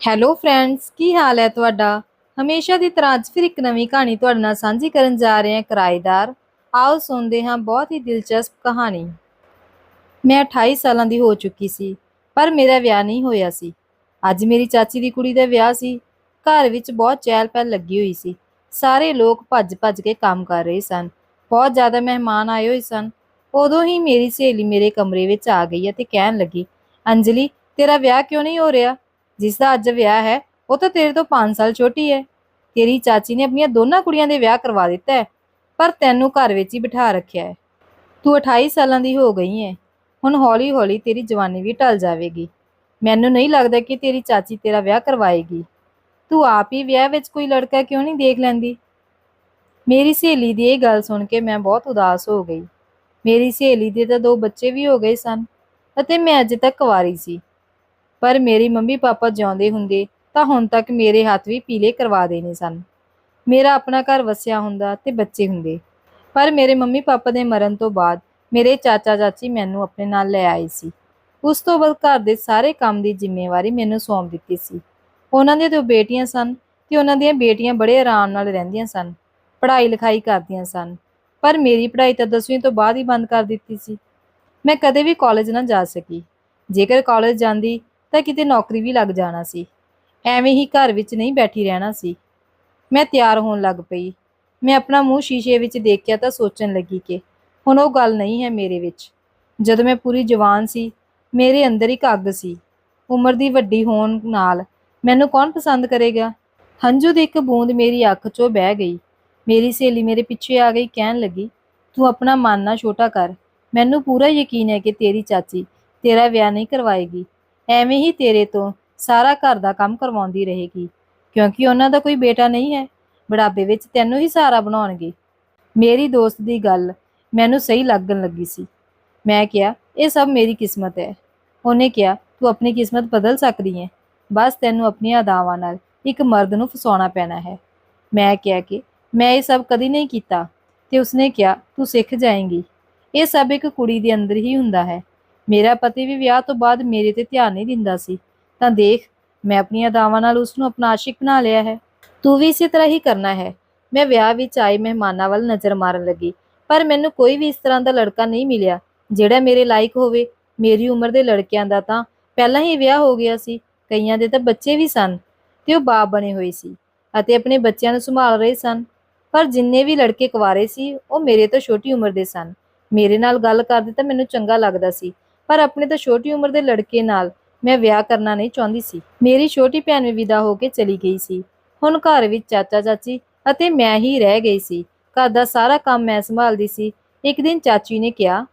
Hello friends ਕੀ ਹਾਲ ਹੈ ਤੁਹਾਡਾ? ਹਮੇਸ਼ਾ ਦੀ ਤਰ੍ਹਾਂ ਅੱਜ ਫਿਰ ਇੱਕ ਨਵੀਂ ਕਹਾਣੀ ਤੁਹਾਡੇ ਨਾਲ ਸਾਂਝੀ ਕਰਨ ਜਾ ਰਹੇ ਹਾਂ ਕਿਰਾਏਦਾਰ। ਆਓ ਸੁਣਦੇ ਹਾਂ ਬਹੁਤ ਹੀ ਦਿਲਚਸਪ ਕਹਾਣੀ। ਮੈਂ 28 ਸਾਲਾਂ ਦੀ ਹੋ ਚੁੱਕੀ ਸੀ, ਪਰ ਮੇਰਾ ਵਿਆਹ ਨਹੀਂ ਹੋਇਆ ਸੀ। ਅੱਜ ਮੇਰੀ ਚਾਚੀ ਦੀ ਕੁੜੀ ਦਾ ਵਿਆਹ ਸੀ। ਘਰ ਵਿੱਚ ਬਹੁਤ ਚਹਿਲ ਪਹਿਲ ਲੱਗੀ ਹੋਈ ਸੀ। ਸਾਰੇ ਲੋਕ ਭੱਜ-ਭੱਜ ਕੇ ਕੰਮ ਕਰ ਰਹੇ ਸਨ। ਬਹੁਤ ਜ਼ਿਆਦਾ ਮਹਿਮਾਨ ਆਏ ਹੋਏ ਸਨ। ਉਦੋਂ ਹੀ ਮੇਰੀ ਸਹੇਲੀ ਮੇਰੇ ਕਮਰੇ ਵਿੱਚ ਆ ਗਈ ਅਤੇ ਕਹਿਣ ਲੱਗੀ, ਅੰਜਲੀ, ਤੇਰਾ ਵਿਆਹ ਕਿਉਂ ਨਹੀਂ ਹੋ ਰਿਹਾ? ਜਿਸ ਦਾ ਅੱਜ ਵਿਆਹ ਹੈ, ਉਹ ਤਾਂ ਤੇਰੇ ਤੋਂ 5 ਸਾਲ ਛੋਟੀ ਹੈ। ਤੇਰੀ ਚਾਚੀ ਨੇ ਆਪਣੀਆਂ ਦੋਨਾਂ ਕੁੜੀਆਂ ਦੇ ਵਿਆਹ ਕਰਵਾ ਦਿੱਤਾ ਹੈ, ਪਰ ਤੈਨੂੰ ਘਰ ਵਿੱਚ ਹੀ ਬਿਠਾ ਰੱਖਿਆ ਹੈ। ਤੂੰ 28 ਸਾਲਾਂ ਦੀ ਹੋ ਗਈ ਹੈ, ਹੁਣ ਹੌਲੀ-ਹੌਲੀ ਤੇਰੀ ਜਵਾਨੀ ਵੀ ਢਲ ਜਾਵੇਗੀ। ਮੈਨੂੰ ਨਹੀਂ ਲੱਗਦਾ ਕਿ ਤੇਰੀ ਚਾਚੀ ਤੇਰਾ ਵਿਆਹ ਕਰਵਾਏਗੀ। ਤੂੰ ਆਪ ਹੀ ਵਿਆਹ ਵਿੱਚ ਕੋਈ ਲੜਕਾ ਕਿਉਂ ਨਹੀਂ ਦੇਖ ਲੈਂਦੀ? ਮੇਰੀ ਸਹੇਲੀ ਦੀ ਇਹ ਗੱਲ ਸੁਣ ਕੇ ਮੈਂ ਬਹੁਤ ਉਦਾਸ ਹੋ ਗਈ। ਮੇਰੀ ਸਹੇਲੀ ਦੇ ਤਾਂ ਦੋ ਬੱਚੇ ਵੀ ਹੋ ਗਏ ਸਨ, ਅਤੇ ਮੈਂ ਅਜੇ ਤੱਕ ਕੁਆਰੀ ਸੀ। ਪਰ ਮੇਰੀ ਮੰਮੀ ਪਾਪਾ ਜਿਉਂਦੇ ਹੁੰਦੇ ਤਾਂ ਹੁਣ ਤੱਕ ਮੇਰੇ ਹੱਥ ਵੀ ਪੀਲੇ ਕਰਵਾ ਦੇਣੇ ਸਨ। ਮੇਰਾ ਆਪਣਾ ਘਰ ਵਸਿਆ ਹੁੰਦਾ ਤੇ ਬੱਚੇ ਹੁੰਦੇ। ਪਰ ਮੇਰੇ ਮੰਮੀ ਪਾਪਾ ਦੇ ਮਰਨ ਤੋਂ ਬਾਅਦ ਮੇਰੇ ਚਾਚਾ ਚਾਚੀ ਮੈਨੂੰ ਆਪਣੇ ਨਾਲ ਲੈ ਆਏ ਸੀ। ਉਸ ਤੋਂ ਬਾਅਦ ਘਰ ਦੇ ਸਾਰੇ ਕੰਮ ਦੀ ਜ਼ਿੰਮੇਵਾਰੀ ਮੈਨੂੰ ਸੌਂਪ ਦਿੱਤੀ ਸੀ। ਉਹਨਾਂ ਦੇ ਦੋ ਬੇਟੀਆਂ ਸਨ ਤੇ ਉਹਨਾਂ ਦੀਆਂ ਬੇਟੀਆਂ ਬੜੇ ਆਰਾਮ ਨਾਲ ਰਹਿੰਦੀਆਂ ਸਨ। ਪੜ੍ਹਾਈ ਲਿਖਾਈ ਕਰਦੀਆਂ ਸਨ। ਪਰ ਮੇਰੀ ਪੜ੍ਹਾਈ ਤਾਂ 10ਵੀਂ ਤੋਂ ਬਾਅਦ ਹੀ ਬੰਦ ਕਰ ਦਿੱਤੀ ਸੀ। ਮੈਂ ਕਦੇ ਵੀ ਕਾਲਜ ਨਾ ਜਾ ਸਕੀ। ਜੇਕਰ ਕਾਲਜ ਜਾਂਦੀ ਤਾਂ ਕਿਤੇ ਨੌਕਰੀ ਵੀ ਲੱਗ ਜਾਣਾ ਸੀ। ਐਵੇਂ ਹੀ ਘਰ ਵਿੱਚ ਨਹੀਂ ਬੈਠੀ ਰਹਿਣਾ ਸੀ। ਮੈਂ ਤਿਆਰ ਹੋਣ ਲੱਗ ਪਈ। ਮੈਂ ਆਪਣਾ ਮੂੰਹ ਸ਼ੀਸ਼ੇ ਵਿੱਚ ਦੇਖਿਆ ਤਾਂ ਸੋਚਣ ਲੱਗੀ ਕਿ ਹੁਣ ਉਹ ਗੱਲ ਨਹੀਂ ਹੈ ਮੇਰੇ ਵਿੱਚ। ਜਦੋਂ ਮੈਂ ਪੂਰੀ ਜਵਾਨ ਸੀ, ਮੇਰੇ ਅੰਦਰ ਇੱਕ ਅੱਗ ਸੀ। ਉਮਰ ਦੀ ਵੱਡੀ ਹੋਣ ਨਾਲ ਮੈਨੂੰ ਕੌਣ ਪਸੰਦ ਕਰੇਗਾ? ਹੰਝੂ ਦੀ ਇੱਕ ਬੂੰਦ ਮੇਰੀ ਅੱਖ 'ਚੋਂ ਬਹਿ ਗਈ। ਮੇਰੀ ਸਹੇਲੀ ਮੇਰੇ ਪਿੱਛੇ ਆ ਗਈ, ਕਹਿਣ ਲੱਗੀ, ਤੂੰ ਆਪਣਾ ਮਨ ਨਾ ਛੋਟਾ ਕਰ। ਮੈਨੂੰ ਪੂਰਾ ਯਕੀਨ ਹੈ ਕਿ ਤੇਰੀ ਚਾਚੀ ਤੇਰਾ ਵਿਆਹ ਨਹੀਂ ਕਰਵਾਏਗੀ। ਐਵੇਂ ਹੀ ਤੇਰੇ ਤੋਂ ਸਾਰਾ ਘਰ ਦਾ ਕੰਮ ਕਰਵਾਉਂਦੀ ਰਹੇਗੀ। ਕਿਉਂਕਿ ਉਹਨਾਂ ਦਾ ਕੋਈ ਬੇਟਾ ਨਹੀਂ ਹੈ। ਬੁਢਾਪੇ ਵਿੱਚ ਤੈਨੂੰ ਹੀ ਸਹਾਰਾ ਬਣਾਉਣਗੇ। ਮੇਰੀ ਦੋਸਤ ਦੀ ਗੱਲ ਮੈਨੂੰ ਸਹੀ ਲੱਗਣ ਲੱਗੀ ਸੀ। ਮੈਂ ਕਿਹਾ, ਇਹ ਸਭ ਮੇਰੀ ਕਿਸਮਤ ਹੈ। ਉਹਨੇ ਕਿਹਾ, ਤੂੰ ਆਪਣੀ ਕਿਸਮਤ ਬਦਲ ਸਕਦੀ ਹੈ। ਬਸ ਤੈਨੂੰ ਆਪਣੀਆਂ ਅਦਾਵਾਂ ਨਾਲ ਇੱਕ ਮਰਦ ਨੂੰ ਫਸਾਉਣਾ ਪੈਣਾ ਹੈ। ਮੈਂ ਕਿਹਾ ਕਿ ਮੈਂ ਇਹ ਸਭ ਕਦੀ ਨਹੀਂ ਕੀਤਾ। ਤੇ ਉਸਨੇ ਕਿਹਾ, ਤੂੰ ਸਿੱਖ ਜਾਏਂਗੀ। ਇਹ ਸਭ ਇੱਕ ਕੁੜੀ ਦੇ ਅੰਦਰ ਹੀ ਹੁੰਦਾ ਹੈ। ਮੇਰਾ ਪਤੀ ਵੀ ਵਿਆਹ ਤੋਂ ਬਾਅਦ ਮੇਰੇ ਤੇ ਧਿਆਨ ਨਹੀਂ ਦਿੰਦਾ ਸੀ। ਤਾਂ ਦੇਖ, ਮੈਂ ਆਪਣੀਆਂ ਦਾਵਾਂ ਨਾਲ ਉਸ ਨੂੰ ਆਪਣਾ ਆਸ਼ਿਕ ਬਣਾ ਲਿਆ ਹੈ। ਤੂੰ ਵੀ ਇਸੇ ਤਰ੍ਹਾਂ ਹੀ ਕਰਨਾ ਹੈ। ਮੈਂ ਵਿਆਹ ਵਿੱਚ ਆਏ ਮਹਿਮਾਨਾਂ ਵੱਲ ਨਜ਼ਰ ਮਾਰਨ ਲੱਗੀ, ਪਰ ਮੈਨੂੰ ਕੋਈ ਵੀ ਇਸ ਤਰ੍ਹਾਂ ਦਾ ਲੜਕਾ ਨਹੀਂ ਮਿਲਿਆ। ਜਿਹੜਾ ਮੇਰੇ ਲਾਇਕ ਹੋਵੇ, ਮੇਰੀ ਉਮਰ ਦੇ ਲੜਕਿਆਂ ਦਾ ਤਾਂ ਪਹਿਲਾਂ ਹੀ ਵਿਆਹ ਹੋ ਗਿਆ ਸੀ, ਕਈਆਂ ਦੇ ਤਾਂ ਬੱਚੇ ਵੀ ਸਨ ਤੇ ਉਹ ਬਾਪ ਬਣੇ ਹੋਏ ਸੀ ਅਤੇ ਆਪਣੇ ਬੱਚਿਆਂ ਨੂੰ ਸੰਭਾਲ ਰਹੇ ਸਨ। ਪਰ ਜਿੰਨੇ ਵੀ ਲੜਕੇ ਕੁਆਰੇ ਸੀ, ਉਹ ਮੇਰੇ ਤੋਂ ਛੋਟੀ ਉਮਰ ਦੇ ਸਨ। ਮੇਰੇ ਨਾਲ ਗੱਲ ਕਰਦੇ ਤਾਂ ਮੈਨੂੰ ਚੰਗਾ ਲੱਗਦਾ ਸੀ ਪਰ ਆਪਣੇ ਤੋਂ ਛੋਟੀ ਉਮਰ ਦੇ ਲੜਕੇ ਨਾਲ ਮੈਂ ਵਿਆਹ ਕਰਨਾ ਨਹੀਂ ਚਾਹੁੰਦੀ ਸੀ। ਮੇਰੀ ਛੋਟੀ ਭੈਣ ਵੀ ਵਿਦਾ ਹੋ ਕੇ ਚਲੀ ਗਈ ਸੀ। ਹੁਣ ਘਰ ਵਿੱਚ ਚਾਚਾ ਚਾਚੀ ਅਤੇ ਮੈਂ ਹੀ ਰਹਿ ਗਈ ਸੀ। ਘਰ ਦਾ ਸਾਰਾ ਕੰਮ ਮੈਂ ਸੰਭਾਲਦੀ ਸੀ। ਇੱਕ ਦਿਨ ਚਾਚੀ ਨੇ ਕਿਹਾ,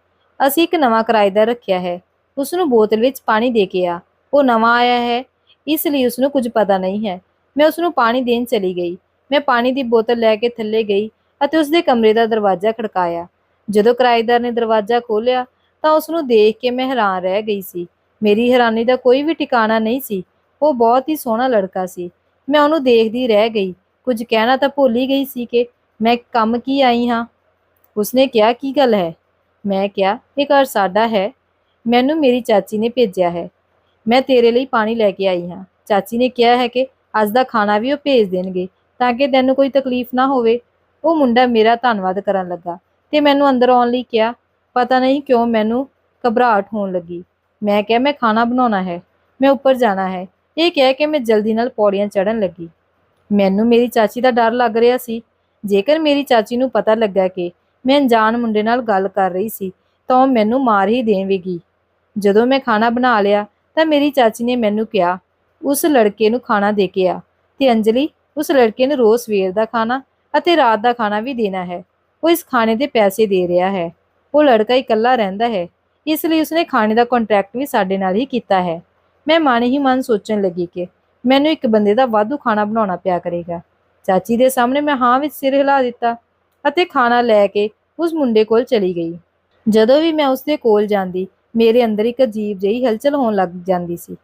ਅਸੀਂ ਇੱਕ ਨਵਾਂ ਕਿਰਾਏਦਾਰ ਰੱਖਿਆ ਹੈ। ਉਸ ਨੂੰ ਬੋਤਲ ਵਿੱਚ ਪਾਣੀ ਦੇ ਕੇ ਆ। ਉਹ ਨਵਾਂ ਆਇਆ ਹੈ। ਇਸ ਲਈ ਉਸ ਨੂੰ ਕੁਝ ਪਤਾ ਨਹੀਂ ਹੈ। ਮੈਂ ਉਸ ਨੂੰ ਪਾਣੀ ਦੇਣ ਚਲੀ ਗਈ। ਮੈਂ ਪਾਣੀ ਦੀ ਬੋਤਲ ਲੈ ਕੇ ਥੱਲੇ ਗਈ ਅਤੇ ਉਸ ਦੇ ਕਮਰੇ ਦਾ ਦਰਵਾਜ਼ਾ ਖੜਕਾਇਆ। ਜਦੋਂ ਕਿਰਾਏਦਾਰ ਨੇ ਦਰਵਾਜ਼ਾ ਖੋਲ੍ਹਿਆ ਤਾਂ ਉਸ ਨੂੰ ਦੇਖ ਕੇ ਮੈਂ ਹੈਰਾਨ ਰਹਿ ਗਈ ਸੀ। ਮੇਰੀ ਹੈਰਾਨੀ ਦਾ ਕੋਈ ਵੀ ਟਿਕਾਣਾ ਨਹੀਂ ਸੀ। ਉਹ ਬਹੁਤ ਹੀ ਸੋਹਣਾ ਲੜਕਾ ਸੀ। ਮੈਂ ਉਹਨੂੰ ਦੇਖਦੀ ਰਹਿ ਗਈ। ਕੁਝ ਕਹਿਣਾ ਤਾਂ ਭੁੱਲ ਹੀ ਗਈ ਸੀ ਕਿ ਮੈਂ ਕੰਮ ਕੀ ਆਈ ਹਾਂ? ਉਸਨੇ ਕਿਹਾ, ਕੀ ਗੱਲ ਹੈ? ਮੈਂ ਕਿਹਾ, ਇਹ ਘਰ ਸਾਡਾ ਹੈ। ਮੈਨੂੰ ਮੇਰੀ ਚਾਚੀ ਨੇ ਭੇਜਿਆ ਹੈ। ਮੈਂ ਤੇਰੇ ਲਈ ਪਾਣੀ ਲੈ ਕੇ ਆਈ ਹਾਂ। ਚਾਚੀ ਨੇ ਕਿਹਾ ਹੈ ਕਿ ਅੱਜ ਦਾ ਖਾਣਾ ਵੀ ਉਹ ਭੇਜ ਦੇਣਗੇ ਤਾਂ ਕਿ ਤੈਨੂੰ ਕੋਈ ਤਕਲੀਫ ਨਾ ਹੋਵੇ। ਉਹ ਮੁੰਡਾ ਮੇਰਾ ਧੰਨਵਾਦ ਕਰਨ ਲੱਗਾ ਤੇ ਮੈਨੂੰ ਅੰਦਰ ਆਉਣ ਲਈ ਕਿਹਾ ਪਤਾ ਨਹੀਂ ਕਿਉਂ ਮੈਨੂੰ ਘਬਰਾਹਟ ਹੋਣ ਲੱਗੀ। ਮੈਂ ਕਿਹਾ, ਮੈਂ ਖਾਣਾ ਬਣਾਉਣਾ ਹੈ, ਮੈਂ ਉੱਪਰ ਜਾਣਾ ਹੈ। ਇਹ ਕਹਿ ਕੇ ਮੈਂ ਜਲਦੀ ਨਾਲ ਪੌੜੀਆਂ ਚੜ੍ਹਨ ਲੱਗੀ। ਮੈਨੂੰ ਮੇਰੀ ਚਾਚੀ ਦਾ ਡਰ ਲੱਗ ਰਿਹਾ ਸੀ। ਜੇਕਰ ਮੇਰੀ ਚਾਚੀ ਨੂੰ ਪਤਾ ਲੱਗਾ ਕਿ ਮੈਂ ਅਣਜਾਣ ਮੁੰਡੇ ਨਾਲ ਗੱਲ ਕਰ ਰਹੀ ਸੀ, ਤਾਂ ਉਹ ਮੈਨੂੰ ਮਾਰ ਹੀ ਦੇਵੇਗੀ। ਜਦੋਂ ਮੈਂ ਖਾਣਾ ਬਣਾ ਲਿਆ, ਤਾਂ ਮੇਰੀ ਚਾਚੀ ਨੇ ਮੈਨੂੰ ਕਿਹਾ, ਉਸ ਲੜਕੇ ਨੂੰ ਖਾਣਾ ਦੇ ਕੇ ਆ। ਤੇ ਅੰਜਲੀ, ਉਸ ਲੜਕੇ ਨੂੰ ਰੋਜ਼ ਸਵੇਰ ਦਾ ਖਾਣਾ ਅਤੇ ਰਾਤ ਦਾ ਖਾਣਾ ਵੀ ਦੇਣਾ ਹੈ। ਉਹ ਇਸ ਖਾਣੇ ਦੇ ਪੈਸੇ ਦੇ ਰਿਹਾ ਹੈ। ਉਹ ਲੜਕਾ ਇਕੱਲਾ ਰਹਿੰਦਾ ਹੈ, ਇਸ ਲਈ ਉਸਨੇ ਖਾਣੇ ਦਾ ਕੰਟਰੈਕਟ ਵੀ ਸਾਡੇ ਨਾਲ ਹੀ ਕੀਤਾ ਹੈ। ਮੈਂ ਮਨ ਹੀ ਮਨ ਸੋਚਣ ਲੱਗੀ ਕਿ ਮੈਨੂੰ ਇੱਕ ਬੰਦੇ ਦਾ ਵਾਧੂ ਖਾਣਾ ਬਣਾਉਣਾ ਪਿਆ ਕਰੇਗਾ। ਚਾਚੀ ਦੇ ਸਾਹਮਣੇ ਮੈਂ ਹਾਂ ਵਿੱਚ ਸਿਰ ਹਿਲਾ ਦਿੱਤਾ ਅਤੇ ਖਾਣਾ ਲੈ ਕੇ ਉਸ ਮੁੰਡੇ ਕੋਲ ਚਲੀ ਗਈ। ਜਦੋਂ ਵੀ ਮੈਂ ਉਸਦੇ ਕੋਲ ਜਾਂਦੀ, ਮੇਰੇ ਅੰਦਰ ਇੱਕ ਅਜੀਬ ਜਿਹੀ ਹਲਚਲ ਹੋਣ ਲੱਗ ਜਾਂਦੀ ਸੀ।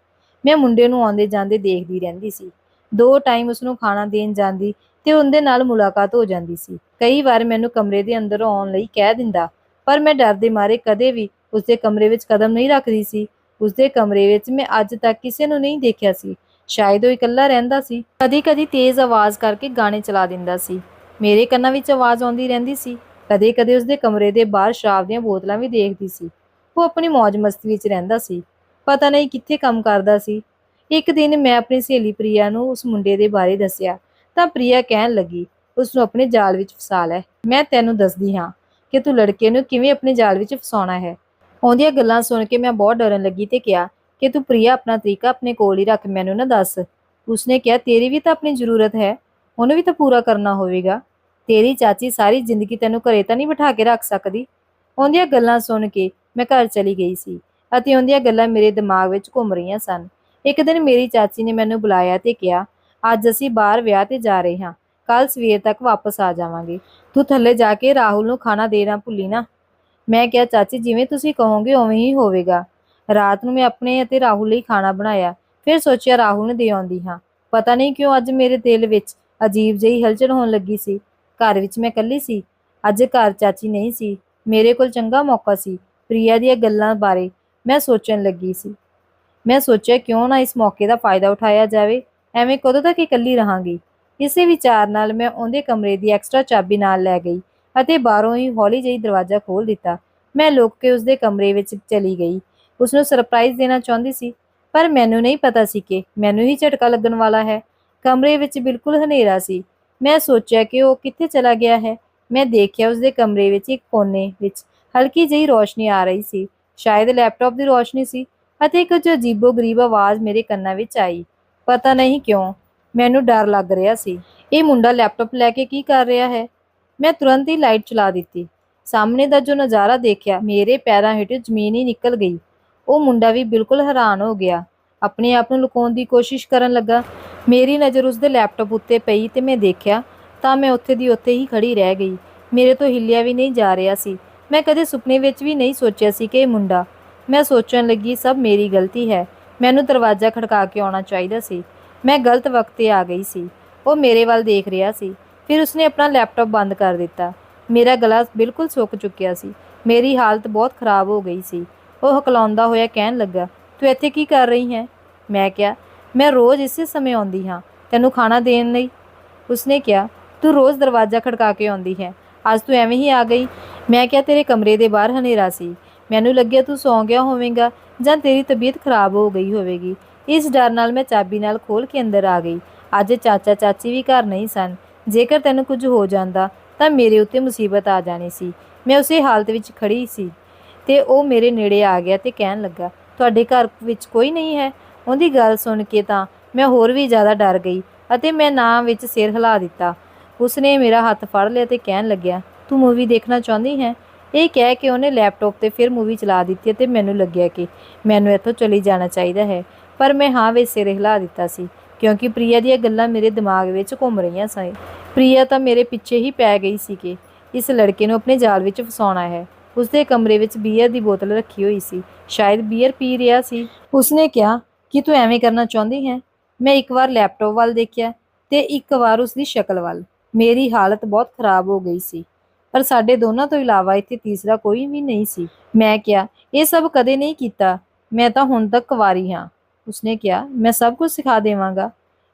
ਮੈਂ ਮੁੰਡੇ ਨੂੰ ਆਉਂਦੇ ਜਾਂਦੇ ਦੇਖਦੀ ਰਹਿੰਦੀ ਸੀ। ਦੋ ਟਾਈਮ ਉਸ ਨੂੰ ਖਾਣਾ ਦੇਣ ਜਾਂਦੀ ਤੇ ਉਹਦੇ ਨਾਲ ਮੁਲਾਕਾਤ ਹੋ ਜਾਂਦੀ ਸੀ। ਕਈ ਵਾਰ ਮੈਨੂੰ ਕਮਰੇ ਦੇ ਅੰਦਰ ਆਉਣ ਲਈ ਕਹਿ ਦਿੰਦਾ ਪਰ ਮੈਂ ਡਰ ਦੇ ਮਾਰੇ ਕਦੇ ਵੀ ਉਸਦੇ ਕਮਰੇ ਵਿੱਚ ਕਦਮ ਨਹੀਂ ਰੱਖਦੀ ਸੀ। ਉਸਦੇ ਕਮਰੇ ਵਿੱਚ ਮੈਂ ਅੱਜ ਤੱਕ ਕਿਸੇ ਨੂੰ ਨਹੀਂ ਦੇਖਿਆ ਸੀ। ਸ਼ਾਇਦ ਉਹ ਇਕੱਲਾ ਰਹਿੰਦਾ ਸੀ। ਕਦੀ-ਕਦੀ ਤੇਜ਼ ਆਵਾਜ਼ ਕਰਕੇ ਗਾਣੇ ਚਲਾ ਦਿੰਦਾ ਸੀ। ਮੇਰੇ ਕੰਨਾਂ ਵਿੱਚ ਆਵਾਜ਼ ਆਉਂਦੀ ਰਹਿੰਦੀ ਸੀ। ਕਦੇ-ਕਦੇ ਉਸਦੇ ਕਮਰੇ ਦੇ ਬਾਹਰ ਸ਼ਰਾਬ ਦੀਆਂ ਬੋਤਲਾਂ ਵੀ ਦੇਖਦੀ ਸੀ। ਉਹ ਆਪਣੀ ਮौज ਮਸਤੀ ਵਿੱਚ ਰਹਿੰਦਾ ਸੀ। ਪਤਾ ਨਹੀਂ ਕਿੱਥੇ ਕੰਮ ਕਰਦਾ ਸੀ। ਇੱਕ ਦਿਨ ਮੈਂ ਆਪਣੀ ਸਹੇਲੀ ਪ੍ਰਿਆ ਨੂੰ ਉਸ ਮੁੰਡੇ ਦੇ ਬਾਰੇ ਦੱਸਿਆ। ਤਾਂ ਪ੍ਰਿਆ ਕਹਿਣ ਲੱਗੀ ਉਸ ਨੂੰ ਆਪਣੇ ਜਾਲ ਵਿੱਚ ਫਸਾ ਲੈ। ਮੈਂ ਤੈਨੂੰ ਦੱਸਦੀ ਹਾਂ। ਕਿ ਤੂੰ ਲੜਕੇ ਨੂੰ ਕਿਵੇਂ ਆਪਣੇ ਜਾਲ ਵਿੱਚ ਫਸਾਉਣਾ ਹੈ? ਉਹਦੀਆਂ ਗੱਲਾਂ ਸੁਣ ਕੇ ਮੈਂ ਬਹੁਤ ਡਰਨ ਲੱਗੀ ਤੇ ਕਿਹਾ, ਕਿ ਤੂੰ ਪ੍ਰਿਆ ਆਪਣਾ ਤਰੀਕਾ ਆਪਣੇ ਕੋਲ ਹੀ ਰੱਖ, ਮੈਨੂੰ ਨਾ ਦੱਸ। ਉਸਨੇ ਕਿਹਾ, ਤੇਰੀ ਵੀ ਤਾਂ ਆਪਣੀ ਜ਼ਰੂਰਤ ਹੈ, ਉਹਨੂੰ ਵੀ ਤਾਂ ਪੂਰਾ ਕਰਨਾ ਹੋਵੇਗਾ। ਤੇਰੀ ਚਾਚੀ ਸਾਰੀ ਜ਼ਿੰਦਗੀ ਤੈਨੂੰ ਘਰੇ ਤਾਂ ਨਹੀਂ ਬਿਠਾ ਕੇ ਰੱਖ ਸਕਦੀ? ਉਹਦੀਆਂ ਗੱਲਾਂ ਸੁਣ ਕੇ ਮੈਂ ਘਰ ਚਲੀ ਗਈ ਸੀ ਅਤੇ ਉਹਦੀਆਂ ਗੱਲਾਂ ਮੇਰੇ ਦਿਮਾਗ ਵਿੱਚ ਘੁੰਮ ਰਹੀਆਂ ਸਨ। ਇੱਕ ਦਿਨ ਮੇਰੀ ਚਾਚੀ ਨੇ ਮੈਨੂੰ ਬੁਲਾਇਆ ਤੇ ਕਿਹਾ, ਅੱਜ ਅਸੀਂ ਬਾਹਰ ਵਿਆਹ ਤੇ ਜਾ ਰਹੇ ਹਾਂ। ਕੱਲ ਸਵੇਰ ਤੱਕ ਵਾਪਸ ਆ ਜਾਵਾਂਗੇ। ਤੂੰ ਥੱਲੇ ਜਾ ਕੇ ਰਾਹੁਲ ਨੂੰ ਖਾਣਾ ਦੇਣਾ ਭੁੱਲੀ ਨਾ। ਮੈਂ ਕਿਹਾ, ਚਾਚੀ, ਜਿਵੇਂ ਤੁਸੀਂ ਕਹੋਗੇ ਉਵੇਂ ਹੀ ਹੋਵੇਗਾ। ਰਾਤ ਨੂੰ ਮੈਂ ਆਪਣੇ ਅਤੇ ਰਾਹੁਲ ਲਈ ਖਾਣਾ ਬਣਾਇਆ। ਫਿਰ ਸੋਚਿਆ ਰਾਹੁਲ ਨੂੰ ਦੇ ਆਉਂਦੀ ਹਾਂ। ਪਤਾ ਨਹੀਂ ਕਿਉਂ ਅੱਜ ਮੇਰੇ ਦਿਲ ਵਿੱਚ ਅਜੀਬ ਜਿਹੀ ਹਲਚਲ ਹੋਣ ਲੱਗੀ ਸੀ। ਘਰ ਵਿੱਚ ਮੈਂ ਇਕੱਲੀ ਸੀ। ਅੱਜ ਘਰ ਚਾਚੀ ਨਹੀਂ ਸੀ। ਮੇਰੇ ਕੋਲ ਚੰਗਾ ਮੌਕਾ ਸੀ, ਪ੍ਰਿਆ ਦੀਆਂ ਗੱਲਾਂ ਬਾਰੇ ਮੈਂ ਸੋਚਣ ਲੱਗੀ ਸੀ। ਮੈਂ ਸੋਚਿਆ ਕਿਉਂ ਨਾ ਇਸ ਮੌਕੇ ਦਾ ਫਾਇਦਾ ਉਠਾਇਆ ਜਾਵੇ। ਐਵੇਂ ਕਦੋਂ ਤੱਕ ਇਕੱਲੀ ਰਹਾਂਗੀ? ਇਸੇ ਵਿਚਾਰ ਨਾਲ ਮੈਂ ਉਹਦੇ ਕਮਰੇ ਦੀ ਐਕਸਟਰਾ ਚਾਬੀ ਨਾਲ ਲੈ ਗਈ ਅਤੇ ਬਾਹਰੋਂ ਹੀ ਹੌਲੀ ਜਿਹੀ ਦਰਵਾਜ਼ਾ ਖੋਲ੍ਹ ਦਿੱਤਾ। ਮੈਂ ਲੁੱਕ ਕੇ ਉਸਦੇ ਕਮਰੇ ਵਿੱਚ ਚਲੀ ਗਈ। ਉਸ ਨੂੰ ਸਰਪ੍ਰਾਈਜ਼ ਦੇਣਾ ਚਾਹੁੰਦੀ ਸੀ, ਪਰ ਮੈਨੂੰ ਨਹੀਂ ਪਤਾ ਸੀ ਕਿ ਮੈਨੂੰ ਹੀ ਝਟਕਾ ਲੱਗਣ ਵਾਲਾ ਹੈ। ਕਮਰੇ ਵਿੱਚ ਬਿਲਕੁਲ ਹਨੇਰਾ ਸੀ। ਮੈਂ ਸੋਚਿਆ ਕਿ ਉਹ ਕਿੱਥੇ ਚਲਾ ਗਿਆ ਹੈ। ਮੈਂ ਦੇਖਿਆ ਉਸਦੇ ਕਮਰੇ ਵਿੱਚ ਇੱਕ ਕੋਨੇ ਵਿੱਚ ਹਲਕੀ ਜਿਹੀ ਰੋਸ਼ਨੀ ਆ ਰਹੀ ਸੀ। ਸ਼ਾਇਦ ਲੈਪਟਾਪ ਦੀ ਰੋਸ਼ਨੀ ਸੀ ਅਤੇ ਕੁਝ ਅਜੀਬੋ-ਗਰੀਬ ਆਵਾਜ਼ ਮੇਰੇ ਕੰਨਾਂ ਵਿੱਚ ਆਈ। ਪਤਾ ਨਹੀਂ ਕਿਉਂ ਮੈਨੂੰ ਡਰ ਲੱਗ ਰਿਹਾ ਸੀ। ਇਹ ਮੁੰਡਾ ਲੈਪਟਾਪ ਲੈ ਕੇ ਕੀ ਕਰ ਰਿਹਾ ਹੈ? ਮੈਂ ਤੁਰੰਤ ਹੀ ਲਾਈਟ ਚਲਾ ਦਿੱਤੀ। ਸਾਹਮਣੇ ਦਾ ਜੋ ਨਜ਼ਾਰਾ ਦੇਖਿਆ, ਮੇਰੇ ਪੈਰਾਂ ਹੇਠ ਜ਼ਮੀਨ ਹੀ ਨਿਕਲ ਗਈ। ਉਹ ਮੁੰਡਾ ਵੀ ਬਿਲਕੁਲ ਹੈਰਾਨ ਹੋ ਗਿਆ। ਆਪਣੇ ਆਪ ਨੂੰ ਲੁਕਾਉਣ ਦੀ ਕੋਸ਼ਿਸ਼ ਕਰਨ ਲੱਗਾ। ਮੇਰੀ ਨਜ਼ਰ ਉਸਦੇ ਲੈਪਟਾਪ ਉੱਤੇ ਪਈ ਤੇ ਮੈਂ ਦੇਖਿਆ ਤਾਂ ਮੈਂ ਉੱਥੇ ਦੀ ਉੱਥੇ ਹੀ ਖੜੀ ਰਹਿ ਗਈ। ਮੇਰੇ ਤੋਂ ਹਿੱਲਿਆ ਵੀ ਨਹੀਂ ਜਾ ਰਿਹਾ ਸੀ। ਮੈਂ ਕਦੇ ਸੁਪਨੇ ਵਿੱਚ ਵੀ ਨਹੀਂ ਸੋਚਿਆ ਸੀ ਕਿ ਇਹ ਮੁੰਡਾ। ਮੈਂ ਸੋਚਣ ਲੱਗੀ, ਸਭ ਮੇਰੀ ਗਲਤੀ ਹੈ। ਮੈਨੂੰ ਦਰਵਾਜ਼ਾ ਖੜਕਾ ਕੇ ਆਉਣਾ ਚਾਹੀਦਾ ਸੀ। ਮੈਂ ਗਲਤ ਵਕਤ ਤੇ ਆ ਗਈ ਸੀ। ਉਹ ਮੇਰੇ ਵੱਲ ਦੇਖ ਰਿਹਾ ਸੀ। ਫਿਰ ਉਸਨੇ ਆਪਣਾ ਲੈਪਟਾਪ ਬੰਦ ਕਰ ਦਿੱਤਾ। ਮੇਰਾ ਗਲਾ ਬਿਲਕੁਲ ਸੁੱਕ ਚੁੱਕਿਆ ਸੀ। ਮੇਰੀ ਹਾਲਤ ਬਹੁਤ ਖਰਾਬ ਹੋ ਗਈ ਸੀ। ਉਹ ਹਕਲਾਉਂਦਾ ਹੋਇਆ ਕਹਿਣ ਲੱਗਾ, ਤੂੰ ਇੱਥੇ ਕੀ ਕਰ ਰਹੀ ਹੈ? ਮੈਂ ਕਿਹਾ, ਮੈਂ ਰੋਜ਼ ਇਸੇ ਸਮੇਂ ਆਉਂਦੀ ਹਾਂ। ਤੈਨੂੰ ਖਾਣਾ ਦੇਣ ਲਈ? ਉਸਨੇ ਕਿਹਾ, ਤੂੰ ਰੋਜ਼ ਦਰਵਾਜ਼ਾ ਖੜਕਾ ਕੇ ਆਉਂਦੀ ਹੈ। ਅੱਜ ਤੂੰ ਐਵੇਂ ਹੀ ਆ ਗਈ। ਮੈਂ ਕਿਹਾ, ਤੇਰੇ ਕਮਰੇ ਦੇ ਬਾਹਰ ਹਨੇਰਾ ਸੀ। ਮੈਨੂੰ ਲੱਗਿਆ ਤੂੰ ਸੌਂ ਗਿਆ ਹੋਵੇਂਗਾ ਜਾਂ ਤੇਰੀ ਤਬੀਅਤ ਖਰਾਬ ਹੋ ਗਈ ਹੋਵੇਗੀ। ਇਸ ਡਰ ਨਾਲ ਮੈਂ ਚਾਬੀ ਨਾਲ ਖੋਲ ਕੇ ਅੰਦਰ ਆ ਗਈ। ਅੱਜ ਚਾਚਾ ਚਾਚੀ ਵੀ ਘਰ ਨਹੀਂ ਸਨ। ਜੇਕਰ ਤੈਨੂੰ ਕੁਝ ਹੋ ਜਾਂਦਾ, ਤਾਂ ਮੇਰੇ ਉੱਤੇ ਮੁਸੀਬਤ ਆ ਜਾਣੀ ਸੀ। ਮੈਂ ਉਸੇ ਹਾਲਤ ਵਿੱਚ ਖੜੀ ਸੀ ਤੇ ਉਹ ਮੇਰੇ ਨੇੜੇ ਆ ਗਿਆ ਤੇ ਕਹਿਣ ਲੱਗਾ, ਤੁਹਾਡੇ ਘਰ ਵਿੱਚ ਕੋਈ ਨਹੀਂ ਹੈ? ਉਹਦੀ ਗੱਲ ਸੁਣ ਕੇ ਤਾਂ ਮੈਂ ਹੋਰ ਵੀ ਜ਼ਿਆਦਾ ਡਰ ਗਈ ਅਤੇ ਮੈਂ ਨਾਂ ਵਿੱਚ ਸਿਰ ਹਿਲਾ ਦਿੱਤਾ। ਉਸਨੇ ਮੇਰਾ ਹੱਥ ਫੜ ਲਿਆ ਤੇ ਕਹਿਣ ਲੱਗਿਆ, ਤੂੰ ਮੂਵੀ ਦੇਖਣਾ ਚਾਹੁੰਦੀ ਹੈ? ਇਹ ਕਹਿ ਕੇ ਉਹਨੇ ਲੈਪਟਾਪ ਤੇ ਫਿਰ ਮੂਵੀ ਚਲਾ ਦਿੱਤੀ ਤੇ ਮੈਨੂੰ ਲੱਗਿਆ ਕਿ ਮੈਨੂੰ ਇੱਥੋਂ ਚਲੀ ਜਾਣਾ ਚਾਹੀਦਾ ਹੈ। ਪਰ ਮੈਂ ਹਾਂ ਵਿੱਚ ਸਿਰ ਹਿਲਾ ਦਿੱਤਾ ਸੀ, ਕਿਉਂਕਿ ਪ੍ਰਿਆ ਦੀਆਂ ਗੱਲਾਂ ਮੇਰੇ ਦਿਮਾਗ ਵਿੱਚ ਘੁੰਮ ਰਹੀਆਂ ਸਨ। ਪ੍ਰਿਆ ਤਾਂ ਮੇਰੇ ਪਿੱਛੇ ਹੀ ਪੈ ਗਈ ਸੀ ਕਿ ਇਸ ਲੜਕੇ ਨੂੰ ਆਪਣੇ ਜਾਲ ਵਿੱਚ ਫਸਾਉਣਾ ਹੈ। ਉਸਦੇ ਕਮਰੇ ਵਿੱਚ ਬੀਅਰ ਦੀ ਬੋਤਲ ਰੱਖੀ ਹੋਈ ਸੀ। ਸ਼ਾਇਦ ਬੀਅਰ ਪੀ ਰਿਹਾ ਸੀ। ਉਸਨੇ ਕਿਹਾ, ਕਿ ਤੂੰ ਐਵੇਂ ਕਰਨਾ ਚਾਹੁੰਦੀ ਹੈ? ਮੈਂ ਇੱਕ ਵਾਰ ਲੈਪਟਾਪ ਵੱਲ ਦੇਖਿਆ ਤੇ ਇੱਕ ਵਾਰ ਉਸ ਦੀ ਸ਼ਕਲ ਵੱਲ। ਮੇਰੀ ਹਾਲਤ ਬਹੁਤ ਖਰਾਬ ਹੋ ਗਈ ਸੀ। ਪਰ ਸਾਡੇ ਦੋਨਾਂ ਤੋਂ ਇਲਾਵਾ ਇੱਥੇ ਤੀਸਰਾ ਕੋਈ ਵੀ ਨਹੀਂ ਸੀ। ਮੈਂ ਕਿਹਾ, ਇਹ ਸਭ ਕਦੇ ਨਹੀਂ ਕੀਤਾ। ਮੈਂ ਤਾਂ ਹੁਣ ਤੱਕ ਕੁਵਾਰੀ ਹਾਂ। ਉਸਨੇ ਕਿਹਾ, ਮੈਂ ਸਭ ਕੁਝ ਸਿਖਾ ਦੇਵਾਂਗਾ।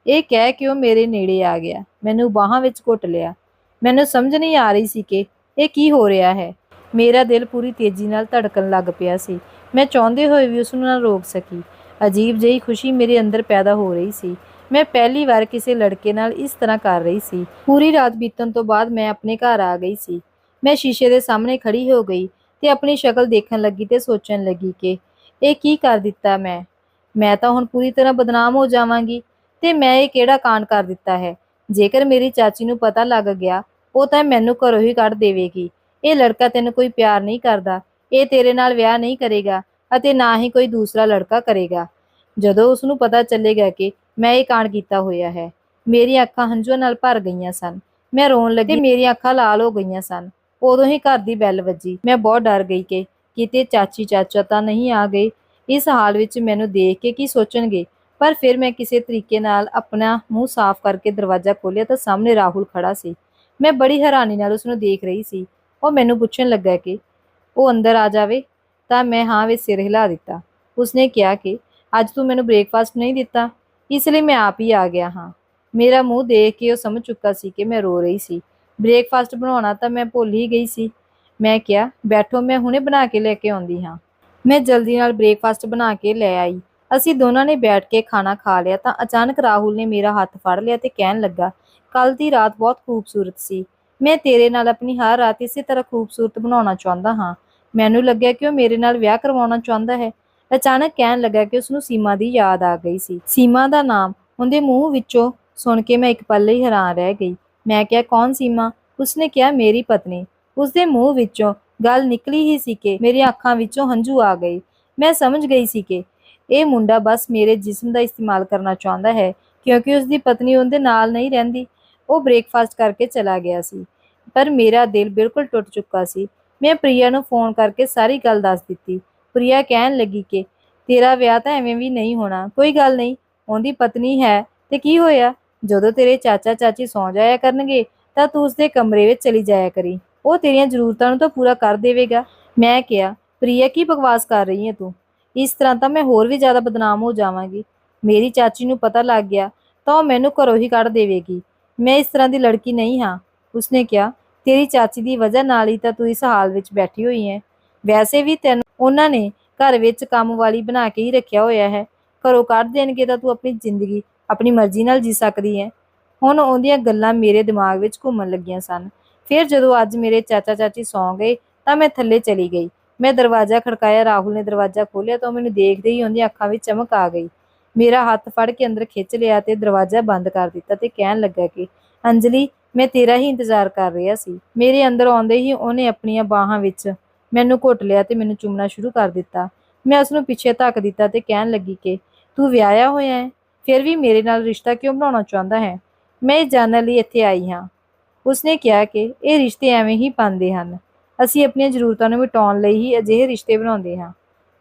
ਇਹ ਕਹਿ ਕੇ ਉਹ ਮੇਰੇ ਨੇੜੇ ਆ ਗਿਆ। ਮੈਨੂੰ ਬਾਹਾਂ ਵਿੱਚ ਘੁੱਟ ਲਿਆ। ਮੈਨੂੰ ਸਮਝ ਨਹੀਂ ਆ ਰਹੀ ਸੀ ਕਿ ਇਹ ਕੀ ਹੋ ਰਿਹਾ ਹੈ। ਮੇਰਾ ਦਿਲ ਪੂਰੀ ਤੇਜ਼ੀ ਨਾਲ ਧੜਕਣ ਲੱਗ ਪਿਆ ਸੀ। ਮੈਂ ਚਾਹੁੰਦੇ ਹੋਏ ਵੀ ਉਸ ਨੂੰ ਨਾ ਰੋਕ ਸਕੀ। ਅਜੀਬ ਜਿਹੀ ਖੁਸ਼ੀ ਮੇਰੇ ਅੰਦਰ ਪੈਦਾ ਹੋ ਰਹੀ ਸੀ। ਮੈਂ ਪਹਿਲੀ ਵਾਰ ਕਿਸੇ ਲੜਕੇ ਨਾਲ ਇਸ ਤਰ੍ਹਾਂ ਕਰ ਰਹੀ ਸੀ। ਪੂਰੀ ਰਾਤ ਬੀਤਣ ਤੋਂ ਬਾਅਦ ਮੈਂ ਆਪਣੇ ਘਰ ਆ ਗਈ ਸੀ। ਮੈਂ ਸ਼ੀਸ਼ੇ ਦੇ ਸਾਹਮਣੇ ਖੜੀ ਹੋ ਗਈ ਤੇ ਆਪਣੀ ਸ਼ਕਲ ਦੇਖਣ ਲੱਗੀ ਤੇ ਸੋਚਣ ਲੱਗੀ ਕਿ ਇਹ ਕੀ ਕਰ ਦਿੱਤਾ ਮੈਂ। ਮੈਂ ਤਾਂ ਹੁਣ ਪੂਰੀ ਤਰ੍ਹਾਂ ਬਦਨਾਮ ਹੋ ਜਾਵਾਂਗੀ ਤੇ ਮੈਂ ਇਹ ਕਿਹੜਾ ਕਾਂਡ ਕਰ ਦਿੱਤਾ ਹੈ? ਜੇਕਰ ਮੇਰੀ ਚਾਚੀ ਨੂੰ ਪਤਾ ਲੱਗ ਗਿਆ, ਉਹ ਤਾਂ ਮੈਨੂੰ ਘਰੋਂ ਹੀ ਕੱਢ ਦੇਵੇਗੀ। ਇਹ ਲੜਕਾ ਤੈਨੂੰ ਕੋਈ ਪਿਆਰ ਨਹੀਂ ਕਰਦਾ। ਇਹ ਤੇਰੇ ਨਾਲ ਵਿਆਹ ਨਹੀਂ ਕਰੇਗਾ ਅਤੇ ਨਾ ਹੀ ਕੋਈ ਦੂਸਰਾ ਲੜਕਾ ਕਰੇਗਾ। ਜਦੋਂ ਉਸ ਨੂੰ ਪਤਾ ਚੱਲੇਗਾ ਕਿ ਮੈਂ ਇਹ ਕਾਂਡ ਕੀਤਾ ਹੋਇਆ ਹੈ, ਮੇਰੀਆਂ ਅੱਖਾਂ ਹੰਝੂਆਂ ਨਾਲ ਭਰ ਗਈਆਂ ਸਨ। ਮੈਂ ਰੋਣ ਲੱਗੀ ਮੇਰੀਆਂ ਅੱਖਾਂ ਲਾਲ ਹੋ ਗਈਆਂ ਸਨ। ਉਦੋਂ ਹੀ ਘਰ ਦੀ ਬੈਲ ਵੱਜੀ। ਮੈਂ ਬਹੁਤ ਡਰ ਗਈ ਕਿ ਕਿਤੇ ਚਾਚੀ ਚਾਚਾ ਤਾਂ ਨਹੀਂ ਆ ਗਏ ਇਸ ਹਾਲ ਵਿੱਚ ਮੈਨੂੰ ਦੇਖ ਕੇ ਕੀ ਸੋਚਣਗੇ? ਪਰ ਫਿਰ ਮੈਂ ਕਿਸੇ ਤਰੀਕੇ ਨਾਲ ਆਪਣਾ ਮੂੰਹ ਸਾਫ਼ ਕਰਕੇ ਦਰਵਾਜ਼ਾ ਖੋਲ੍ਹਿਆ ਤਾਂ ਸਾਹਮਣੇ ਰਾਹੁਲ ਖੜਾ ਸੀ। ਮੈਂ ਬੜੀ ਹੈਰਾਨੀ ਨਾਲ ਉਸ ਨੂੰ ਦੇਖ ਰਹੀ ਸੀ। ਉਹ ਮੈਨੂੰ ਪੁੱਛਣ ਲੱਗਾ ਕਿ ਉਹ ਅੰਦਰ ਆ ਜਾਵੇ? ਤਾਂ ਮੈਂ ਹਾਂ ਵਿੱਚ ਸਿਰ ਹਿਲਾ ਦਿੱਤਾ। ਉਸਨੇ ਕਿਹਾ ਕਿ ਅੱਜ ਤੂੰ ਮੈਨੂੰ ਬ੍ਰੇਕਫਾਸਟ ਨਹੀਂ ਦਿੱਤਾ, ਇਸ ਲਈ ਮੈਂ ਆਪ ਹੀ ਆ ਗਿਆ ਹਾਂ। ਮੇਰਾ ਮੂੰਹ ਦੇਖ ਕੇ ਉਹ ਸਮਝ ਚੁੱਕਾ ਸੀ ਕਿ ਮੈਂ ਰੋ ਰਹੀ ਸੀ। ਬ੍ਰੇਕਫਾਸਟ ਬਣਾਉਣਾ ਤਾਂ ਮੈਂ ਭੁੱਲ ਹੀ ਗਈ ਸੀ। ਮੈਂ ਕਿਹਾ, ਬੈਠੋ, ਮੈਂ ਹੁਣੇ ਬਣਾ ਕੇ ਲੈ ਕੇ ਆਉਂਦੀ ਹਾਂ। ਮੈਂ ਜਲਦੀ ਨਾਲ ਬ੍ਰੇਕਫਾਸਟ ਬਣਾ ਕੇ ਲੈ ਆਈ। ਅਸੀਂ ਦੋਨਾਂ ਨੇ ਬੈਠ ਕੇ ਖਾਣਾ ਖਾ ਲਿਆ ਤਾਂ ਅਚਾਨਕ ਰਾਹੁਲ ਨੇ ਮੇਰਾ ਹੱਥ ਫੜ ਲਿਆ ਤੇ ਕਹਿਣ ਲੱਗਾ ਕੱਲ ਦੀ ਰਾਤ ਬਹੁਤ ਖੂਬਸੂਰਤ ਸੀ। ਮੈਂ ਤੇਰੇ ਨਾਲ ਆਪਣੀ ਹਰ ਰਾਤ ਇਸੇ ਤਰ੍ਹਾਂ ਖੂਬਸੂਰਤ ਬਣਾਉਣਾ ਚਾਹੁੰਦਾ ਹਾਂ। ਮੈਨੂੰ ਲੱਗਿਆ ਕਿ ਉਹ ਮੇਰੇ ਨਾਲ ਵਿਆਹ ਕਰਵਾਉਣਾ ਚਾਹੁੰਦਾ ਹੈ। ਅਚਾਨਕ ਕਹਿਣ ਲੱਗਾ ਕਿ ਉਸ ਨੂੰ ਸੀਮਾ ਦੀ ਯਾਦ ਆ ਗਈ ਸੀ। ਸੀਮਾ ਦਾ ਨਾਮ ਉਹਦੇ ਮੂੰਹ ਵਿੱਚੋਂ ਸੁਣ ਕੇ ਮੈਂ ਇੱਕ ਪਲ ਲਈ ਹੈਰਾਨ ਰਹਿ ਗਈ। ਮੈਂ ਕਿਹਾ, ਕੌਣ ਸੀਮਾ? ਉਸਨੇ ਕਿਹਾ, ਮੇਰੀ ਪਤਨੀ। ਉਸਦੇ ਮੂੰਹ ਵਿੱਚੋਂ ਗੱਲ ਨਿਕਲੀ ਹੀ ਸੀ ਕਿ ਮੇਰੀਆਂ ਅੱਖਾਂ ਵਿੱਚੋਂ ਹੰਝੂ ਆ ਗਏ। ਮੈਂ ਸਮਝ ਗਈ ਸੀ ਕਿ ਇਹ ਮੁੰਡਾ ਬਸ ਮੇਰੇ ਜਿਸਮ ਦਾ ਇਸਤੇਮਾਲ ਕਰਨਾ ਚਾਹੁੰਦਾ ਹੈ, ਕਿਉਂਕਿ ਉਸਦੀ ਪਤਨੀ ਉਹਦੇ ਨਾਲ ਨਹੀਂ ਰਹਿੰਦੀ। ਉਹ ਬ੍ਰੇਕਫਾਸਟ ਕਰਕੇ ਚਲਾ ਗਿਆ ਸੀ, ਪਰ ਮੇਰਾ ਦਿਲ ਬਿਲਕੁਲ ਟੁੱਟ ਚੁੱਕਾ ਸੀ। ਮੈਂ ਪ੍ਰਿਆ ਨੂੰ ਫੋਨ ਕਰਕੇ ਸਾਰੀ ਗੱਲ ਦੱਸ ਦਿੱਤੀ। ਪ੍ਰਿਆ ਕਹਿਣ ਲੱਗੀ ਕਿ ਤੇਰਾ ਵਿਆਹ ਤਾਂ ਐਵੇਂ ਵੀ ਨਹੀਂ ਹੋਣਾ, ਕੋਈ ਗੱਲ ਨਹੀਂ, ਉਹਦੀ ਪਤਨੀ ਹੈ, ਤੇ ਕੀ ਹੋਇਆ? ਜਦੋਂ ਤੇਰੇ ਚਾਚਾ ਚਾਚੀ ਸੌਂ ਜਾਇਆ ਕਰਨਗੇ, ਤਾਂ ਤੂੰ ਉਸਦੇ ਕਮਰੇ ਵਿੱਚ ਚਲੀ ਜਾਇਆ ਕਰੀ। ਉਹ ਤੇਰੀਆਂ ਜ਼ਰੂਰਤਾਂ ਨੂੰ ਤਾਂ ਪੂਰਾ ਕਰ ਦੇਵੇਗਾ। ਮੈਂ ਕਿਹਾ, ਪ੍ਰਿਆ, ਕੀ ਬਕਵਾਸ ਕਰ ਰਹੀ ਹੈ ਤੂੰ? ਇਸ ਤਰ੍ਹਾਂ ਤਾਂ ਮੈਂ ਹੋਰ ਵੀ ਜ਼ਿਆਦਾ ਬਦਨਾਮ ਹੋ ਜਾਵਾਂਗੀ। ਮੇਰੀ ਚਾਚੀ ਨੂੰ ਪਤਾ ਲੱਗ ਗਿਆ, ਤਾਂ ਉਹ ਮੈਨੂੰ ਘਰੋਂ ਹੀ ਕੱਢ ਦੇਵੇਗੀ। ਮੈਂ ਇਸ ਤਰ੍ਹਾਂ ਦੀ ਲੜਕੀ ਨਹੀਂ ਹਾਂ। ਉਸਨੇ ਕਿਹਾ, ਤੇਰੀ ਚਾਚੀ ਦੀ ਵਜ੍ਹਾ ਨਾਲ ਹੀ ਤਾਂ ਤੂੰ ਇਸ ਹਾਲ ਵਿੱਚ ਬੈਠੀ ਹੋਈ ਹੈ। ਵੈਸੇ ਵੀ ਤੈਨੂੰ ਉਹਨਾਂ ਨੇ ਘਰ ਵਿੱਚ ਕੰਮ ਵਾਲੀ ਬਣਾ ਕੇ ਹੀ ਰੱਖਿਆ ਹੋਇਆ ਹੈ। ਘਰੋਂ ਕੱਢ ਦੇਣਗੇ ਤਾਂ ਤੂੰ ਆਪਣੀ ਜ਼ਿੰਦਗੀ, ਆਪਣੀ ਮਰਜ਼ੀ ਨਾਲ ਜੀ ਸਕਦੀ ਹੈ। ਹੁਣ ਉਹਦੀਆਂ ਗੱਲਾਂ ਮੇਰੇ ਦਿਮਾਗ ਵਿੱਚ ਘੁੰਮਣ ਲੱਗੀਆਂ ਸਨ। ਫਿਰ ਜਦੋਂ ਅੱਜ ਮੇਰੇ ਚਾਚਾ ਚਾਚੀ ਸੌਂ ਗਏ ਤਾਂ ਮੈਂ ਥੱਲੇ ਚਲੀ ਗਈ। ਮੈਂ ਦਰਵਾਜ਼ਾ ਖੜਕਾਇਆ, ਰਾਹੁਲ ਨੇ ਦਰਵਾਜ਼ਾ ਖੋਲ੍ਹਿਆ ਤਾਂ ਉਹ ਮੈਨੂੰ ਦੇਖਦੇ ਹੀ ਉਹਦੀਆਂ ਅੱਖਾਂ ਵਿੱਚ ਚਮਕ ਆ ਗਈ। ਮੇਰਾ ਹੱਥ ਫੜ ਕੇ ਅੰਦਰ ਖਿੱਚ ਲਿਆ ਤੇ ਦਰਵਾਜ਼ਾ ਬੰਦ ਕਰ ਦਿੱਤਾ ਤੇ ਕਹਿਣ ਲੱਗਾ ਕਿ, ਅੰਜਲੀ, ਮੈਂ ਤੇਰਾ ਹੀ ਇੰਤਜ਼ਾਰ ਕਰ ਰਿਹਾ ਸੀ। ਮੇਰੇ ਅੰਦਰ ਆਉਂਦੇ ਹੀ ਉਹਨੇ ਆਪਣੀਆਂ ਬਾਹਾਂ ਵਿੱਚ ਮੈਨੂੰ ਘੁੱਟ ਲਿਆ ਤੇ ਮੈਨੂੰ ਚੁੰਮਣਾ ਸ਼ੁਰੂ ਕਰ ਦਿੱਤਾ। ਮੈਂ ਉਸ ਨੂੰ ਪਿੱਛੇ ਧੱਕ ਦਿੱਤਾ ਤੇ ਕਹਿਣ ਲੱਗੀ ਕਿ, ਤੂੰ ਵਿਆਹਿਆ ਹੋਇਆ ਹੈ, ਫਿਰ ਵੀ ਮੇਰੇ ਨਾਲ ਰਿਸ਼ਤਾ ਕਿਉਂ ਬਣਾਉਣਾ ਚਾਹੁੰਦਾ ਹੈ? ਮੈਂ ਇਹ ਜਾਣਨ ਲਈ ਇੱਥੇ ਆਈ ਹਾਂ। ਉਸਨੇ ਕਿਹਾ ਕਿ ਇਹ ਰਿਸ਼ਤੇ ਐਵੇਂ ਹੀ ਪਾਉਂਦੇ ਹਨ। ਅਸੀਂ ਆਪਣੀਆਂ ਜ਼ਰੂਰਤਾਂ ਨੂੰ ਮਿਟਾਉਣ ਲਈ ਹੀ ਅਜਿਹੇ ਰਿਸ਼ਤੇ ਬਣਾਉਂਦੇ ਹਾਂ।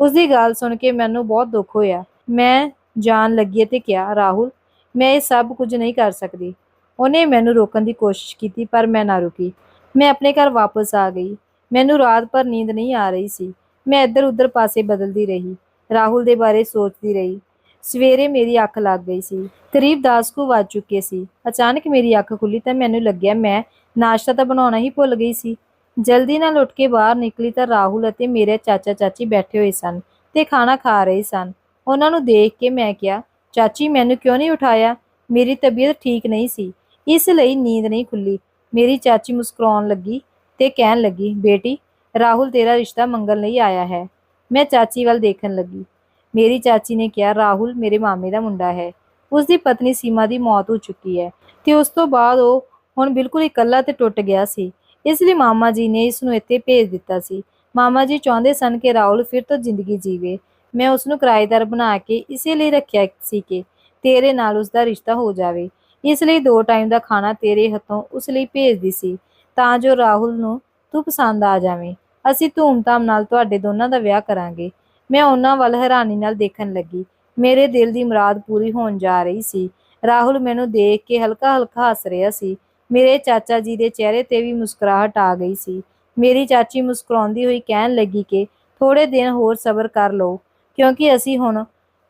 ਉਸ ਦੀ ਗੱਲ ਸੁਣ ਕੇ ਮੈਨੂੰ ਬਹੁਤ ਦੁੱਖ ਹੋਇਆ। ਮੈਂ ਜਾਣ ਲੱਗੀ ਅਤੇ ਕਿਹਾ, ਰਾਹੁਲ, ਮੈਂ ਇਹ ਸਭ ਕੁਝ ਨਹੀਂ ਕਰ ਸਕਦੀ। ਉਹਨੇ ਮੈਨੂੰ ਰੋਕਣ ਦੀ ਕੋਸ਼ਿਸ਼ ਕੀਤੀ, ਪਰ ਮੈਂ ਨਾ ਰੁਕੀ। ਮੈਂ ਆਪਣੇ ਘਰ ਵਾਪਸ ਆ ਗਈ। ਮੈਨੂੰ ਰਾਤ ਭਰ ਨੀਂਦ ਨਹੀਂ ਆ ਰਹੀ ਸੀ। ਮੈਂ ਇੱਧਰ ਉੱਧਰ ਪਾਸੇ ਬਦਲਦੀ ਰਹੀ। ਰਾਹੁਲ ਦੇ ਬਾਰੇ ਸੋਚਦੀ ਰਹੀ। ਸਵੇਰੇ ਮੇਰੀ ਅੱਖ ਲੱਗ ਗਈ ਸੀ। ਕਰੀਬ 10 ਕੁ ਵੱਜ ਚੁੱਕੇ ਸੀ। ਅਚਾਨਕ ਮੇਰੀ ਅੱਖ ਖੁੱਲੀ ਤਾਂ ਮੈਨੂੰ ਲੱਗਿਆ ਮੈਂ ਨਾਸ਼ਤਾ ਤਾਂ ਬਣਾਉਣਾ ਹੀ ਭੁੱਲ ਗਈ ਸੀ। ਜਲਦੀ ਨਾਲ ਉੱਠ ਕੇ ਬਾਹਰ ਨਿਕਲੀ ਤਾਂ ਰਾਹੁਲ ਅਤੇ ਮੇਰੇ ਚਾਚਾ ਚਾਚੀ ਬੈਠੇ ਹੋਏ ਸਨ ਤੇ ਖਾਣਾ ਖਾ ਰਹੇ ਸਨ। ਉਹਨਾਂ ਨੂੰ ਦੇਖ ਕੇ ਮੈਂ ਕਿਹਾ, ਚਾਚੀ, ਮੈਨੂੰ ਕਿਉਂ ਨਹੀਂ ਉਠਾਇਆ? ਮੇਰੀ ਤਬੀਅਤ ਠੀਕ ਨਹੀਂ ਸੀ। ਇਸ ਲਈ ਨੀਂਦ ਨਹੀਂ ਖੁੱਲੀ। ਮੇਰੀ ਚਾਚੀ ਮੁਸਕਰਾਉਣ ਲੱਗੀ ਤੇ ਕਹਿਣ ਲੱਗੀ, ਬੇਟੀ, ਰਾਹੁਲ ਤੇਰਾ ਰਿਸ਼ਤਾ ਮੰਗਣ ਲਈ ਆਇਆ ਹੈ। ਮੈਂ ਚਾਚੀ ਵੱਲ ਦੇਖਣ ਲੱਗੀ। ਮੇਰੀ ਚਾਚੀ ਨੇ ਕਿਹਾ, ਰਾਹੁਲ ਮੇਰੇ ਮਾਮੇ ਦਾ ਮੁੰਡਾ ਹੈ। ਉਸ ਦੀ ਪਤਨੀ ਸੀਮਾ ਦੀ ਮੌਤ ਹੋ ਚੁੱਕੀ ਹੈ। ਤੇ ਉਸ ਤੋਂ ਬਾਅਦ ਉਹ ਹੁਣ ਬਿਲਕੁਲ ਇਕੱਲਾ ਤੇ ਟੁੱਟ ਗਿਆ ਸੀ। ਇਸ ਲਈ ਮਾਮਾ ਜੀ ਨੇ ਇਸ ਨੂੰ ਇੱਥੇ ਭੇਜ ਦਿੱਤਾ ਸੀ। ਮਾਮਾ ਜੀ ਚਾਹੁੰਦੇ ਸਨ ਕਿ ਰਾਹੁਲ ਫਿਰ ਤੋਂ ਜ਼ਿੰਦਗੀ ਜੀਵੇ। ਮੈਂ ਉਸ ਨੂੰ ਕਿਰਾਏਦਾਰ ਬਣਾ ਕੇ ਇਸੇ ਲਈ ਰੱਖਿਆ ਸੀ ਕਿ ਤੇਰੇ ਨਾਲ ਉਸ ਦਾ ਰਿਸ਼ਤਾ ਹੋ ਜਾਵੇ। ਇਸ ਲਈ ਦੋ ਟਾਈਮ ਦਾ ਖਾਣਾ ਤੇਰੇ ਹੱਥੋਂ ਉਸ ਲਈ ਭੇਜਦੀ ਸੀ ਤਾਂ ਜੋ ਰਾਹੁਲ ਨੂੰ ਤੂੰ ਪਸੰਦ ਆ ਜਾਵੇਂ। ਅਸੀਂ ਧੂਮਧਾਮ ਨਾਲ ਤੁਹਾਡੇ ਦੋਨਾਂ ਦਾ ਵਿਆਹ ਕਰਾਂਗੇ। ਮੈਂ ਉਹਨਾਂ ਵੱਲ ਹੈਰਾਨੀ ਨਾਲ ਦੇਖਣ ਲੱਗੀ। ਮੇਰੇ ਦਿਲ ਦੀ ਮੁਰਾਦ ਪੂਰੀ ਹੋਣ ਜਾ ਰਹੀ ਸੀ। ਰਾਹੁਲ ਮੈਨੂੰ ਦੇਖ ਕੇ ਹਲਕਾ ਹਲਕਾ ਹੱਸ ਰਿਹਾ ਸੀ। ਮੇਰੇ ਚਾਚਾ ਜੀ ਦੇ ਚਿਹਰੇ ਤੇ ਵੀ ਮੁਸਕਰਾਹਟ ਆ ਗਈ ਸੀ। ਮੇਰੀ ਚਾਚੀ ਮੁਸਕਰਾਉਂਦੀ ਹੋਈ ਕਹਿਣ ਲੱਗੀ ਕਿ ਥੋੜੇ ਦਿਨ ਹੋਰ ਸਬਰ ਕਰ ਲਓ, ਕਿਉਂਕਿ ਅਸੀਂ ਹੁਣ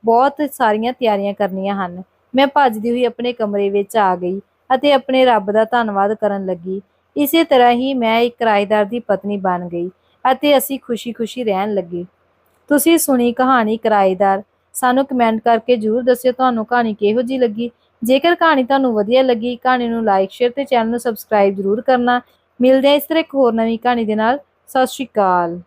ਬਹੁਤ ਸਾਰੀਆਂ ਤਿਆਰੀਆਂ ਕਰਨੀਆਂ ਹਨ। ਮੈਂ ਭੱਜਦੀ ਹੋਈ ਆਪਣੇ ਕਮਰੇ ਵਿੱਚ ਆ ਗਈ ਅਤੇ ਆਪਣੇ ਰੱਬ ਦਾ ਧੰਨਵਾਦ ਕਰਨ ਲੱਗੀ। ਇਸੇ ਤਰ੍ਹਾਂ ਹੀ ਮੈਂ ਇੱਕ ਕਿਰਾਏਦਾਰ ਦੀ ਪਤਨੀ ਬਣ ਗਈ ਅਤੇ ਅਸੀਂ ਖੁਸ਼ੀ-ਖੁਸ਼ੀ ਰਹਿਣ ਲੱਗੇ। ਤੁਸੀਂ ਸੁਣੀ ਕਹਾਣੀ ਕਿਰਾਏਦਾਰ। ਸਾਨੂੰ ਕਮੈਂਟ ਕਰਕੇ ਜਰੂਰ ਦੱਸਿਓ ਤੁਹਾਨੂੰ ਕਹਾਣੀ ਕਿਹੋ ਜਿਹੀ ਲੱਗੀ। ਜੇਕਰ ਕਹਾਣੀ ਤੁਹਾਨੂੰ ਵਧੀਆ ਲੱਗੀ, ਕਹਾਣੀ ਨੂੰ ਲਾਈਕ ਸ਼ੇਅਰ ਤੇ ਚੈਨਲ ਨੂੰ ਸਬਸਕ੍ਰਾਈਬ ਜਰੂਰ ਕਰਨਾ। ਮਿਲਦੇ ਹਾਂ ਇਸ ਤਰ੍ਹਾਂ ਇੱਕ ਹੋਰ ਨਵੀਂ ਕਹਾਣੀ ਦੇ ਨਾਲ। ਸਤਿ ਸ਼੍ਰੀ ਅਕਾਲ।